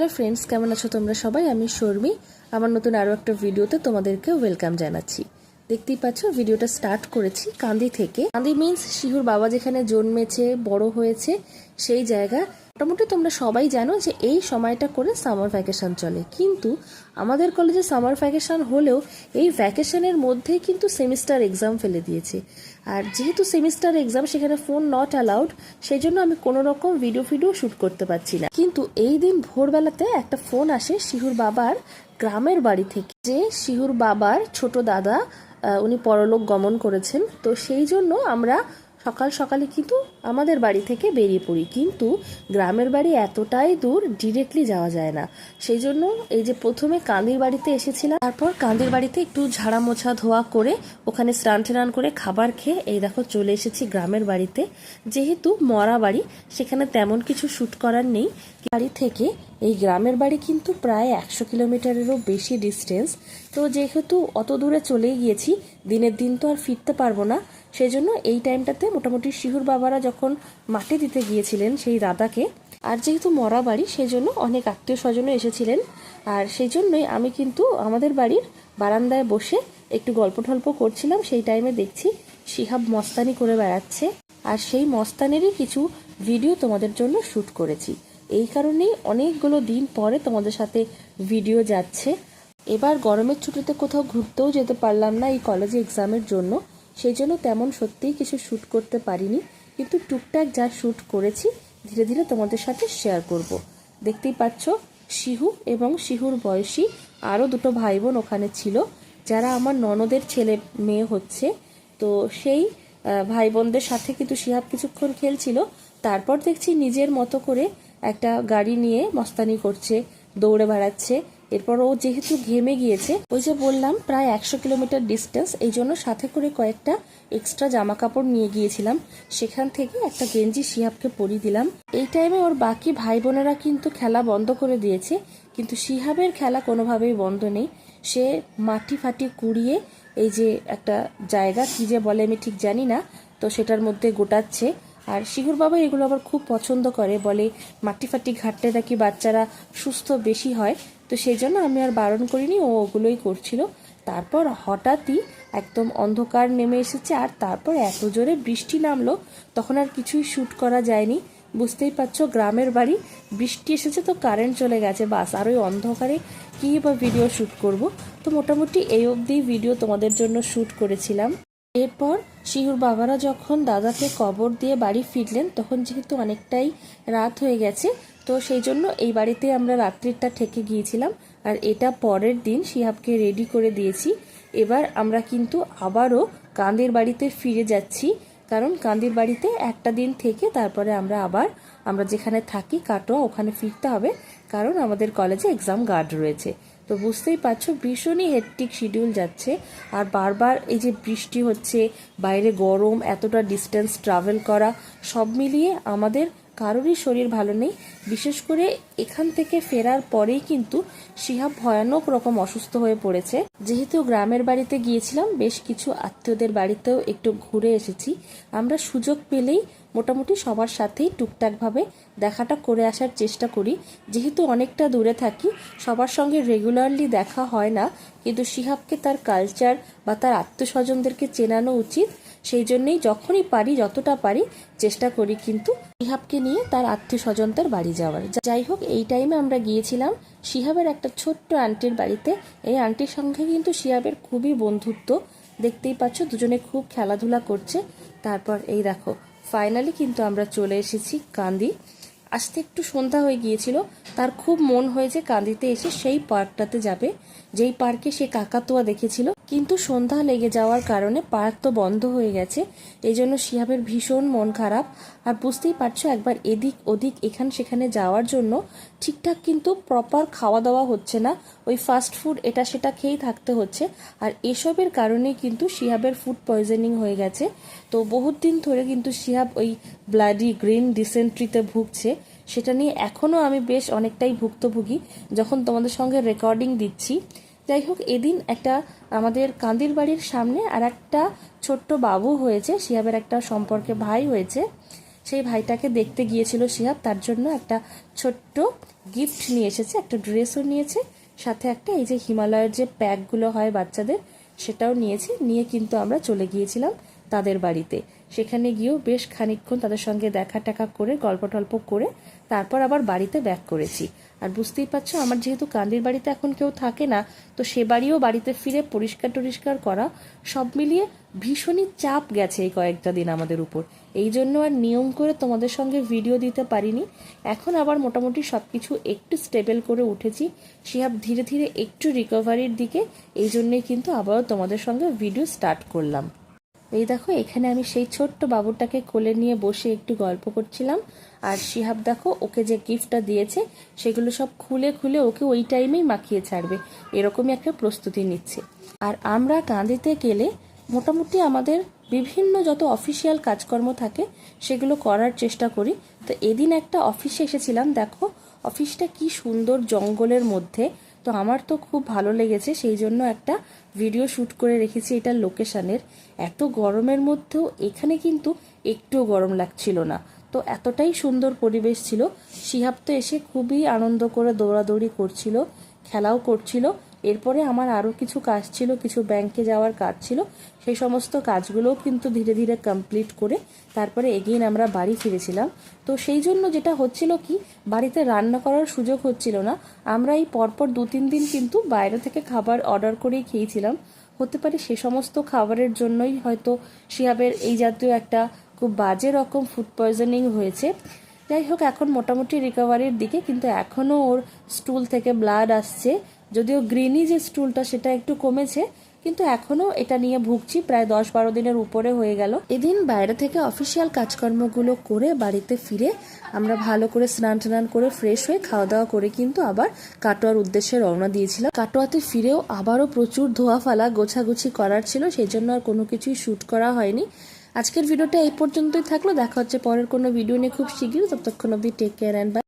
Hello friends কেমন আছো তোমরা সবাই? আমি শর্মি। আমার নতুন আরও একটা ভিডিওতে তোমাদেরকে ওয়েলকাম জানাচ্ছি। দেখতেই পাচ্ছ, ভিডিওটা স্টার্ট করেছি কান্দি থেকে। কান্দি মিন্স শিহুর বাবা যেখানে জন্মেছে, বড় হয়েছে, সেই জায়গা। মোটামুটি তোমরা সবাই জানো যে এই সময়টা করে সামার ভ্যাকেশন চলে। কিন্তু আমাদের কলেজে সামার ভ্যাকেশন হলেও এই ভ্যাকেশনের মধ্যেই কিন্তু সেমিস্টার এক্সাম ফেলে দিয়েছে। আর যেহেতু সেমিস্টার এক্সাম সেখানে ফোন নট অ্যালাউড সেই জন্য আমি কোনো রকম ভিডিও ফিডিও শ্যুট করতে পারছি না। কিন্তু এই দিন ভোরবেলাতে একটা ফোন আসে শিহুর বাবার গ্রামের বাড়ি থেকে। যে শিহুর বাবার ছোট দাদা উনি পরলোক গমন করেছেন। তো সেই জন্য আমরা সকাল সকালে কিন্তু আমাদের বাড়ি থেকে বেরিয়ে পড়ি। কিন্তু গ্রামের বাড়ি এতটাই দূর ডিরেক্টলি যাওয়া যায় না। সেই জন্য এই যে প্রথমে কান্দির বাড়িতে এসেছিলাম, তারপর কান্দির বাড়িতে একটু ঝাড়া মোছা ধোয়া করে ওখানে স্নান টান করে খাবার খেয়ে এই দেখো চলে এসেছি গ্রামের বাড়িতে। যেহেতু মরা বাড়ি, সেখানে তেমন কিছু শ্যুট করার নেই। বাড়ি থেকে এই গ্রামের বাড়ি কিন্তু প্রায় একশো কিলোমিটারেরও বেশি ডিস্টেন্স তো যেহেতু অত দূরে চলেই গিয়েছি, দিনের দিন তো আর ফিরতে পারব না। সেই জন্য এই টাইমটাতে মোটামুটি শিহুর বাবারা যখন মাটি দিতে গিয়েছিলেন সেই দাদাকে, আর যেহেতু মরা বাড়ি সেই জন্য অনেক আত্মীয় স্বজনও এসেছিলেন। আর সেই জন্যই আমি কিন্তু আমাদের বাড়ির বারান্দায় বসে একটু গল্প টল্প করছিলাম। সেই টাইমে দেখছি শিহাব মস্তানি করে বেড়াচ্ছে। আর সেই মস্তানেরই কিছু ভিডিও তোমাদের জন্য শ্যুট করেছি। এই কারণেই অনেকগুলো দিন পরে তোমাদের সাথে ভিডিও যাচ্ছে। এবার গরমের ছুটিতে কোথাও ঘুরতেও যেতে পারলাম না এই কলেজে এক্সামের জন্য। সেই জন্য তেমন সত্যিই কিছু শ্যুট করতে পারিনি, কিন্তু টুকটাক যা শ্যুট করেছি, ধীরে ধীরে তোমাদের সাথে শেয়ার করব। দেখতেই পাচ্ছ, শিহু এবং শিহুর বয়সী আরও দুটো ভাই বোন ওখানে ছিল, যারা আমার ননদের ছেলে মেয়ে হচ্ছে তো সেই ভাই বোনদের সাথে কিন্তু শিহাব কিছুক্ষণ খেলছিল, তারপর দেখছি নিজের মতো করে একটা গাড়ি নিয়ে মস্তানি করছে, দৌড়ে বেড়াচ্ছে এরপর ও যেহেতু ঘেমে গিয়েছে, ওই যে বললাম প্রায় একশো কিলোমিটার ডিস্টেন্স এই জন্য সাথে করে কয়েকটা এক্সট্রা জামা কাপড় নিয়ে গিয়েছিলাম। সেখান থেকে একটা গেঞ্জি শিহাবকে পরিয়ে দিলাম। এই টাইমে ওর বাকি ভাই বোনেরা কিন্তু খেলা বন্ধ করে দিয়েছে, কিন্তু শিহাবের খেলা কোনোভাবেই বন্ধ নেই। সে মাটি ফাটি কুড়িয়ে এই যে একটা জায়গা কি যে বলে আমি ঠিক জানি না, তো সেটার মধ্যে গোটাচ্ছে। আর শিহুর বাবা এগুলো আবার খুব পছন্দ করে, বলে মাটি ফাটি ঘাটতে নাকি বাচ্চারা সুস্থ বেশি হয়। তো সেই জন্য আমি আর বারণ করিনি, ও ওগুলোই করছিল। তারপর হঠাৎই একদম অন্ধকার নেমে এসেছে আর তারপর এত জোরে বৃষ্টি নামলো, তখন আর কিছুই শ্যুট করা যায়নি। বুঝতেই পারছ, গ্রামের বাড়ি, বৃষ্টি এসেছে তো কারেন্ট চলে গেছে, বাস। আর ওই অন্ধকারে কী বা ভিডিও শ্যুট করব? তো মোটামুটি এই অবধি ভিডিও তোমাদের জন্য শ্যুট করেছিলাম। এরপর শিহুর বাবারা যখন দাদাকে কবর দিয়ে বাড়ি ফিরলেন, তখন যেহেতু অনেকটাই রাত হয়ে গেছে, তো সেই জন্য এই বাড়িতে আমরা রাত্রিটা থেকে গিয়েছিলাম। আর এটা পরের দিন শিহাবকে রেডি করে দিয়েছি। এবার আমরা কিন্তু আবারও কান্দের বাড়িতে ফিরে যাচ্ছি। কারণ কান্দির বাড়িতে একটা দিন থেকে তারপরে আমরা আবার, আমরা যেখানে থাকি, কাটোয়া, ওখানে ফিরতে হবে। কারণ আমাদের কলেজে এক্সাম গার্ড রয়েছে। তো বুঝতেই পারছ, ভীষণই হেট্টিক শিডিউল যাচ্ছে। আর বারবার এই যে বৃষ্টি হচ্ছে, বাইরে গরম, এতটা ডিস্টেন্স ট্রাভেল করা, সব মিলিয়ে আমাদের কারোরই শরীর ভালো নেই। বিশেষ করে এখান থেকে ফেরার পরেই কিন্তু শিহাব ভয়ানক রকম অসুস্থ হয়ে পড়েছে। যেহেতু গ্রামের বাড়িতে গিয়েছিলাম, বেশ কিছু আত্মীয়দের বাড়িতেও একটু ঘুরে এসেছি। আমরা সুযোগ পেলেই মোটামুটি সবার সাথেই টুকটাকভাবে দেখাটা করে আসার চেষ্টা করি। যেহেতু অনেকটা দূরে থাকি, সবার সঙ্গে রেগুলারলি দেখা হয় না, কিন্তু শিহাবকে তার কালচার বা তার আত্মস্বজনদেরকে চেনানো উচিত। সেই জন্যেই যখনই পারি, যতটা পারি, চেষ্টা করি কিন্তু শিহাবকে নিয়ে তার আত্মীয় স্বজনদের বাড়ি যাওয়ার। যাই হোক, এই টাইমে আমরা গিয়েছিলাম শিহাবের একটা ছোট্ট আন্টির বাড়িতে। এই আন্টির সঙ্গে কিন্তু শিহাবের খুবই বন্ধুত্ব। দেখতেই পাচ্ছ, দুজনে খুব খেলাধুলা করছে। তারপর এই দেখো ফাইনালি কিন্তু আমরা চলে এসেছি কান্দি। আসতে একটু সন্ধ্যা হয়ে গিয়েছিল, তার খুব মন হয়েছে কান্দিতে এসে সেই পার্কটাতে যাবে। যেই পার্কে সে কাকাতুয়া দেখেছিল কিন্তু সন্ধ্যা লেগে যাওয়ার কারণে পার্ক তো বন্ধ হয়ে গেছে এই জন্য শিহাবের ভীষণ মন খারাপ। আর বুঝতেই পারছ, একবার এদিক ওদিক, এখান সেখানে যাওয়ার জন্য ঠিকঠাক কিন্তু প্রপার খাওয়া দাওয়া হচ্ছে না। ওই ফাস্ট ফুড এটা সেটা খেয়েই থাকতে হচ্ছে। আর এসবের কারণে কিন্তু শিহাবের ফুড পয়জনিং হয়ে গেছে। তো বহুত দিন ধরে কিন্তু শিহাব ওই ব্লাডি গ্রিন ডিসেন্ট্রিতে ভুগছে। সেটা নিয়ে এখনও আমি বেশ অনেকটাই ভুক্তভোগী। যখন তোমাদের সঙ্গে রেকর্ডিং দিচ্ছি যাই হোক, এদিন একটা আমাদের কান্দির বাড়ির সামনে আর একটা ছোট্ট বাবু হয়েছে, শিহাবের একটা সম্পর্কে ভাই হয়েছে। সেই ভাইটাকে দেখতে গিয়েছিল শিহাব, তার জন্য একটা ছোট্ট গিফট নিয়ে এসেছে, একটা ড্রেসও নিয়েছে, সাথে একটা এই যে হিমালয়ের যে প্যাকগুলো হয় বাচ্চাদের, সেটাও নিয়েছি, নিয়ে কিন্তু আমরা চলে গিয়েছিলাম তাদের বাড়িতে। সেখানে গিয়েও বেশ খানিকক্ষণ তাদের সঙ্গে দেখা টাকা করে গল্প টল্প করে, তারপর আবার বাড়িতে ব্যাক করেছি। আর বুঝতেই পারছ, আমার যেহেতু কান্দির বাড়িতে এখন কেউ থাকে না, তো সে বাড়িও বাড়িতে ফিরে পরিষ্কার টরিষ্কার করা, সব মিলিয়ে ভীষণই চাপ গেছে এই কয়েকটা দিন আমাদের উপর। এই জন্য আর নিয়ম করে তোমাদের সঙ্গে ভিডিও দিতে পারিনি। এখন আবার মোটামুটি সব কিছু একটু স্টেবল করে উঠেছি। শিহাব ধীরে ধীরে একটু রিকভারির দিকে, এই জন্যই কিন্তু আবারও তোমাদের সঙ্গে ভিডিও স্টার্ট করলাম। এই দেখো, এখানে আমি সেই ছোট্ট বাবুটাকে কোলে নিয়ে বসে একটু গল্প করছিলাম। আর শিহাব দেখো, ওকে যে গিফটটা দিয়েছে, সেগুলো সব খুলে খুলে ওকে ওই টাইমেই মাখিয়ে ছাড়বে। এরকমই একটা প্রস্তুতি নিচ্ছে। আর আমরা কাঁদিতে গেলে মোটামুটি আমাদের বিভিন্ন যত অফিসিয়াল কাজকর্ম থাকে, সেগুলো করার চেষ্টা করি। তো এদিন একটা অফিসে এসেছিলাম, দেখো অফিসটা কি সুন্দর জঙ্গলের মধ্যে। তো আমার তো খুব ভালো লেগেছে, সেই জন্য একটা ভিডিও শ্যুট করে রেখেছি এটার লোকেশানের এত গরমের মধ্যেও এখানে কিন্তু একটুও গরম লাগছিল না। তো এতটাই সুন্দর পরিবেশ ছিল। শিহাব তো এসে খুবই আনন্দ করে দৌড়াদৌড়ি করছিল, খেলাও করছিল। এরপরে আমার আরও কিছু কাজ ছিল, কিছু ব্যাংকে যাওয়ার কাজ ছিল। সেই সমস্ত কাজগুলোও কিন্তু ধীরে ধীরে কমপ্লিট করে তারপরে এগেইন আমরা বাড়ি ফিরেছিলাম। তো সেই জন্য যেটা হচ্ছিল কি, বাড়িতে রান্না করার সুযোগ হচ্ছিল না। আমরা এই পরপর দু তিন দিন কিন্তু বাইরে থেকে খাবার অর্ডার করেই খেয়েছিলাম। হতে পারে সে সমস্ত খাবারের জন্যই হয়তো শিহাবের এই জাতীয় একটা খুব বাজে রকম ফুড পয়জনিং হয়েছে। যাই হোক, এখন মোটামুটি রিকভারির দিকে, কিন্তু এখনও ওর স্টুল থেকে ব্লাড আসছে। যদিও গ্রিনি যে স্টুলটা সেটা একটু কমেছে, কিন্তু এখনও এটা নিয়ে ভুগছি, প্রায় দশ বারো দিনের উপরে হয়ে গেল। এদিন বাইরে থেকে অফিসিয়াল কাজকর্মগুলো করে বাড়িতে ফিরে আমরা ভালো করে স্নান টান করে ফ্রেশ হয়ে খাওয়া দাওয়া করে কিন্তু আবার কাটোয়ার উদ্দেশ্যে রওনা দিয়েছিলাম। কাটোয়াতে ফিরেও আবারও প্রচুর ধোয়া ফালা গোছাগুছি করার ছিল, সেই জন্য আর কোনো কিছুই শ্যুট করা হয়নি। আজকের ভিডিওটা এই পর্যন্তই থাকল। দেখা হচ্ছে পরের কোনো ভিডিও নিয়ে খুব শীঘ্রই। ততক্ষণ অবধি টেক কেয়ার অ্যান্ড বাই